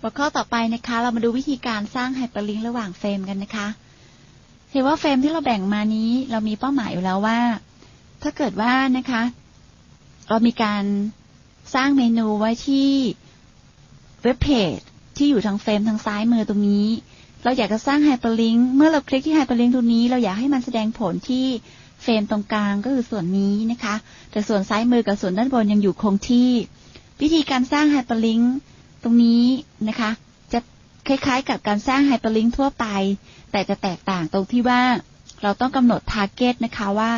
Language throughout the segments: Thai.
หัวข้อต่อไปนะคะ เรามาดูวิธีการสร้างไฮเปอร์ลิงก์ระหว่างเฟรมกันนะคะเห็นว่าเฟรมที่เราแบ่งมานี้ เรามีเป้าหมายอยู่แล้วว่า ถ้าเกิดว่านะคะ เรามีการสร้างเมนูไว้ที่เว็บเพจที่อยู่ทางเฟรมทางซ้ายมือตรงนี้ เราอยากจะสร้างไฮเปอร์ลิงก์เมื่อเราคลิกที่ไฮเปอร์ลิงก์ตรงนี้ เราอยากให้มันแสดงผลที่เฟรมตรงกลางก็คือส่วนนี้นะคะ แต่ส่วนซ้ายมือกับส่วนด้านบนยังอยู่คงที่ วิธีการสร้างไฮเปอร์ลิงก์ ตรงนี้นะคะ จะคล้ายๆ กับการสร้างไฮเปอร์ลิงก์ทั่วไป แต่จะแตกต่างตรงที่ว่าเราต้องกำหนดทาร์เก็ตนะคะว่า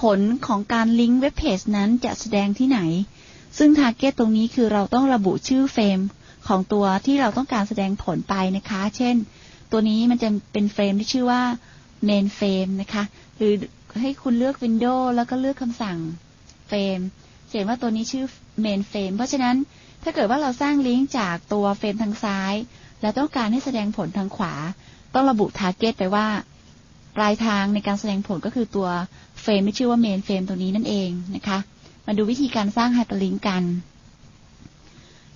ผลของการลิงก์เว็บเพจนั้นจะแสดงที่ไหน ซึ่งทาร์เก็ตตรงนี้คือเราต้องระบุชื่อเฟรมของตัวที่เราต้องการแสดงผลไปนะคะ เช่น ตัวนี้มันจะเป็นเฟรมที่ชื่อว่า main frame นะคะ หรือให้คุณเลือก Windows แล้วก็เลือกคำสั่งเฟรมเห็นว่าตัวนี้ชื่อ main frame เพราะฉะนั้น ถ้าเกิดว่าเราสร้างลิงก์จากตัวเฟรมทางซ้าย แล้วต้องการให้แสดงผลทางขวา ต้องระบุ target ไปว่า ปลายทางในการแสดงผลก็คือตัวเฟรมที่ชื่อว่า main frame ตัวนี้นั่นเองนะคะ มาดูวิธีการสร้างไฮเปอร์ลิงก์กัน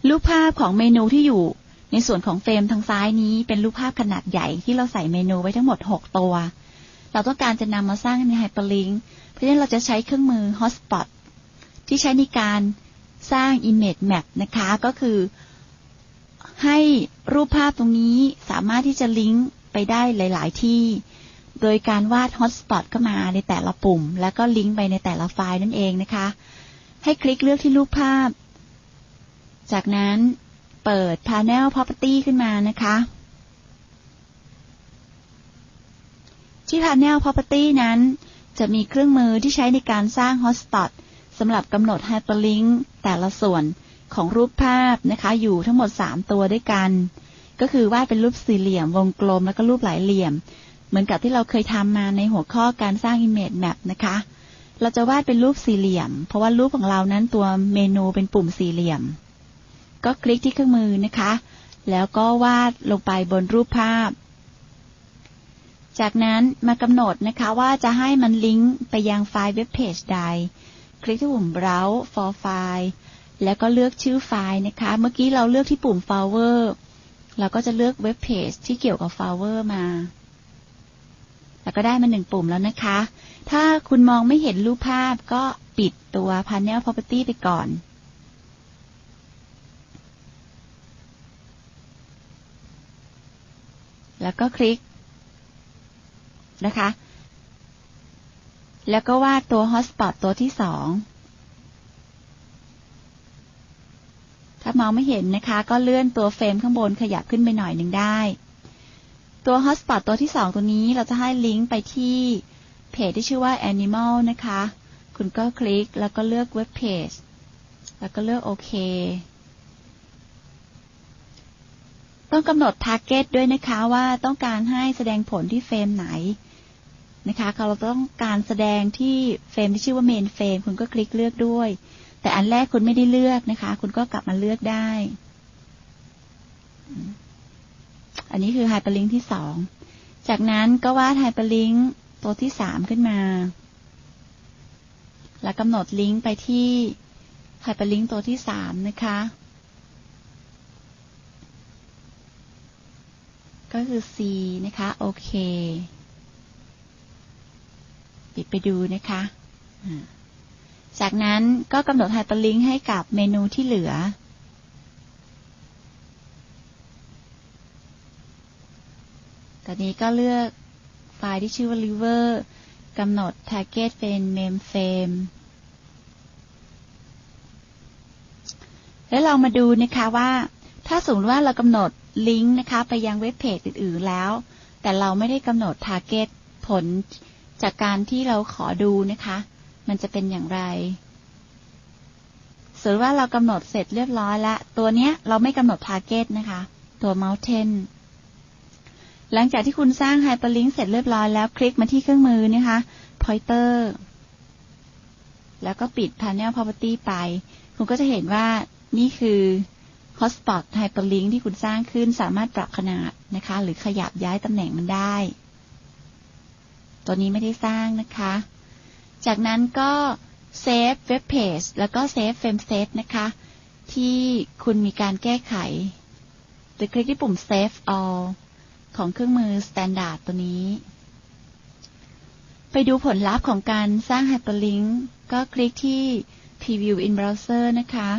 รูปภาพของเมนูที่อยู่ในส่วนของเฟรมทางซ้ายนี้เป็นรูปภาพขนาดใหญ่ที่เราใส่เมนูไว้ทั้งหมด 6 ตัว เราต้องการจะนำมาสร้างในไฮเปอร์ลิงก์เพราะฉะนั้นเราจะใช้เครื่องมือ Hotspot ที่ใช้ในการ สร้าง Image Map นะคะ ก็คือ ให้รูปภาพตรงนี้สามารถที่จะลิงก์ไปได้หลาย ๆ ที่ โดยการวาด Hotspot เข้ามาในแต่ละปุ่ม แล้วก็ลิงก์ไปในแต่ละไฟล์นั่นเองนะคะ ให้คลิกเลือกที่รูปภาพ จากนั้นเปิด Panel Property ขึ้นมานะคะที่ Panel Property นั้น จะมีเครื่องมือที่ใช้ในการสร้าง Hotspot สำหรับกำหนด Hyperlink แต่ละส่วนของรูปภาพนะคะ อยู่ทั้งหมด 3 ตัวด้วยกัน ก็คือวาดเป็นรูปสี่เหลี่ยม วงกลมแล้วก็รูปหลายเหลี่ยม เหมือนกับที่เราเคยทำมาในหัวข้อการสร้าง Image Map นะคะ เราจะวาดเป็นรูปสี่เหลี่ยม เพราะว่ารูปของเรานั้นตัวเมนูเป็นปุ่มสี่เหลี่ยม ก็คลิกที่เครื่องมือนะคะ แล้วก็วาดลงไปบนรูปภาพจากนั้นมากำหนดนะคะว่าจะให้มันลิงก์ไปยังไฟล์เว็บเพจใด คลิกที่ปุ่ม browse for file แล้วก็เลือกชื่อไฟล์นะคะ เมื่อกี้เราเลือกที่ปุ่ม folder เราก็จะเลือกเว็บเพจที่เกี่ยวกับ folder มา แล้วก็ได้มาหนึ่งปุ่มแล้วนะคะ ถ้าคุณมองไม่เห็นรูปภาพก็ปิดตัว panel property ไปก่อนแล้วก็คลิกนะคะ แล้วก็วาดตัว Hotspot ตัวที่สอง ถ้ามองไม่เห็นนะคะ ก็เลื่อนตัวเฟรมข้างบนขยับขึ้นไปหน่อยหนึ่งได้ ตัว Hotspot ตัวที่สองตัวนี้เราจะให้ลิงก์ไปที่เพจที่ชื่อว่า Animal นะคะ คุณก็คลิกแล้วก็เลือกเว็บเพจ แล้วก็เลือกโอเค ต้องกำหนดทาร์เก็ตด้วยนะคะว่าต้องการให้แสดงผลที่เฟรมไหน นะคะเราต้องการแสดงที่เฟรมที่ชื่อว่าเมนเฟรมคุณก็คลิกเลือกด้วย แต่อันแรกคุณไม่ได้เลือกนะคะ คุณก็กลับมาเลือกได้ อันนี้คือไฮเปอร์ลิงก์ที่สองจากนั้นก็วาดไฮเปอร์ลิงก์ตัวที่สามขึ้นมา แล้วกำหนดลิงก์ไปที่ไฮเปอร์ลิงก์ตัวที่สามนะคะ ก็คือ C นะคะ โอเค ปิดไปดูนะคะ จากนั้นก็กำหนดไฮเปอร์ลิงก์ให้กับเมนูที่เหลือ ตอนนี้ก็เลือกไฟล์ที่ชื่อว่า liver กำหนด target เป็น mainframe แล้วเรามาดูนะคะว่า ถ้าสมมติว่าเรากำหนดลิงก์นะคะ ไปยังเว็บเพจอื่น ๆ แล้ว แต่เราไม่ได้กำหนดทาร์เก็ตผล จากการที่เราขอดูนะคะ มันจะเป็นอย่างไรสมมติว่าเรากำหนดเสร็จเรียบร้อยแล้วตัวเนี้ยเราไม่กำหนดทาร์เก็ตนะคะ ตัว Mountain หลังจากที่คุณสร้างไฮเปอร์ลิงก์เสร็จเรียบร้อยแล้ว คลิกมาที่เครื่องมือนะคะ Pointer แล้วก็ปิด Panel Property ไป คุณก็จะเห็นว่านี่คือ Hotspot Hyperlink ที่คุณสร้างขึ้นสามารถปรับขนาดนะคะ หรือขยับย้ายตำแหน่งมันได้ ตัวนี้ไม่ได้สร้างนะคะ จากนั้นก็เซฟเว็บเพจแล้วก็เซฟเฟรมเซตนะคะ ที่คุณมีการแก้ไข หรือคลิกที่ปุ่ม Save All ของเครื่องมือ Standard ตัวนี้ ไปดูผลลัพธ์ของการสร้าง Hyperlink ก็คลิกที่ Preview in Browser นะคะ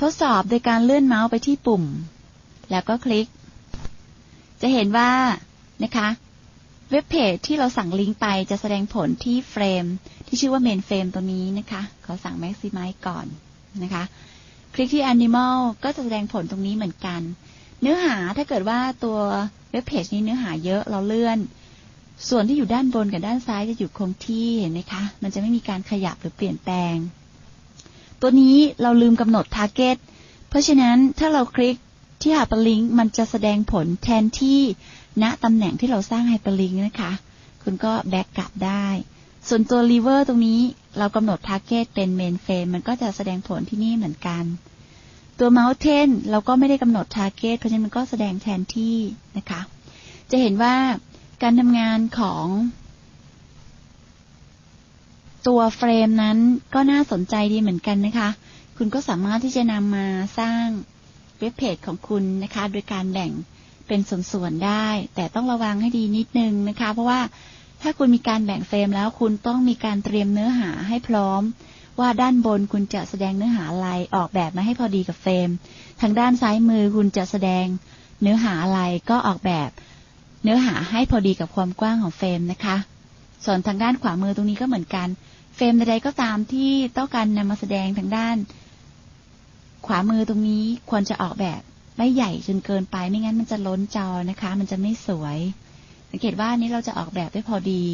ทดสอบโดยการเลื่อนเมาส์ไปที่ปุ่ม แล้วก็คลิก จะเห็นว่า นะคะ เว็บเพจที่เราสั่งลิงก์ไปจะแสดงผลที่เฟรม ที่ชื่อว่า main frame ตัวนี้นะคะ ขอสั่ง maximize ก่อนนะคะ คลิกที่ animal ก็จะแสดงผลตรงนี้เหมือนกัน เนื้อหาถ้าเกิดว่าตัวเว็บเพจนี้เนื้อหาเยอะเราเลื่อน ส่วนที่อยู่ด้านบนกับด้านซ้ายจะอยู่คงที่เห็นไหมคะ มันจะไม่มีการขยับหรือเปลี่ยนแปลง ตัวนี้เราลืมกำหนด target เพราะฉะนั้นถ้าเราคลิก ที่ hyperlink มันจะแสดงผลแทนที่ณตำแหน่งที่เราสร้าง hyperlink นะคะ คุณก็แบ็กกลับได้ ส่วนตัว lever ตรงนี้เรากำหนด target เป็น main frame มันก็จะแสดงผลที่นี่เหมือนกัน ตัว mountain เราก็ไม่ได้กำหนด target เพราะฉะนั้นมันก็แสดงแทนที่นะคะ จะเห็นว่าการทำงานของตัวเฟรมนั้นก็น่าสนใจดีเหมือนกันนะคะ คุณก็สามารถที่จะนำมาสร้าง เว็บเพจของคุณนะคะ โดยการแบ่งเป็นส่วนๆได้ แต่ต้องระวังให้ดีนิดนึงนะคะ เพราะว่าถ้าคุณมีการแบ่งเฟรมแล้วคุณต้องมีการเตรียมเนื้อหาให้พร้อม ว่าด้านบนคุณจะแสดงเนื้อหาอะไรออกแบบมาให้พอดีกับเฟรม ทางด้านซ้ายมือคุณจะแสดงเนื้อหาอะไรก็ออกแบบเนื้อหาให้พอดีกับความกว้างของเฟรมนะคะ ส่วนทางด้านขวามือตรงนี้ก็เหมือนกัน เฟรมใดๆก็ตามที่ต้องการนำมาแสดงทางด้าน ขวามือตรงนี้ควรจะออกแบบไม่ใหญ่จนเกินไป ไม่งั้นมันจะล้นจอนะคะ มันจะไม่สวย สังเกตว่านี้เราจะออกแบบได้พอดี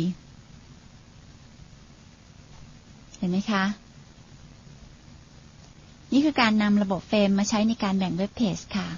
เห็นไหมคะ นี่คือการนำระบบเฟรมมาใช้ในการแบ่งเว็บเพจค่ะ